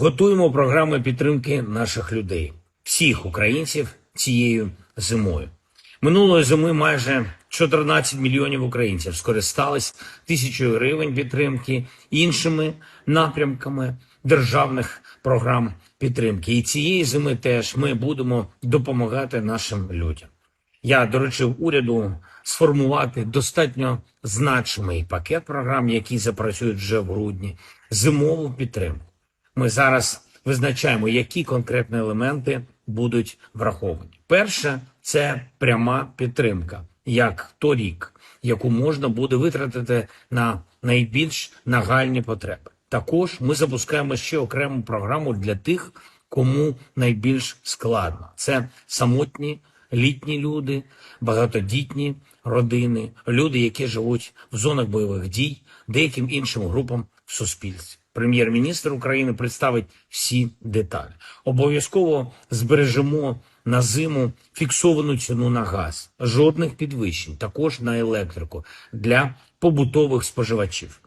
Готуємо програми підтримки наших людей, всіх українців цією зимою. Минулої зими майже 14 мільйонів українців скористались тисячою гривень підтримки іншими напрямками державних програм підтримки. І цієї зими теж ми будемо допомагати нашим людям. Я доручив уряду сформувати достатньо значимий пакет програм, які запрацюють вже в грудні, зимову підтримку. Ми зараз визначаємо, які конкретні елементи будуть враховані. Перше це пряма підтримка, як торік, яку можна буде витратити на найбільш нагальні потреби. Також ми запускаємо ще окрему програму для тих, кому найбільш складно. Це самотні літні люди, багатодітні родини, люди, які живуть в зонах бойових дій, деяким іншим групам в суспільстві. Прем'єр-міністр України представить всі деталі. Обов'язково збережемо на зиму фіксовану ціну на газ, жодних підвищень, також на електрику для побутових споживачів.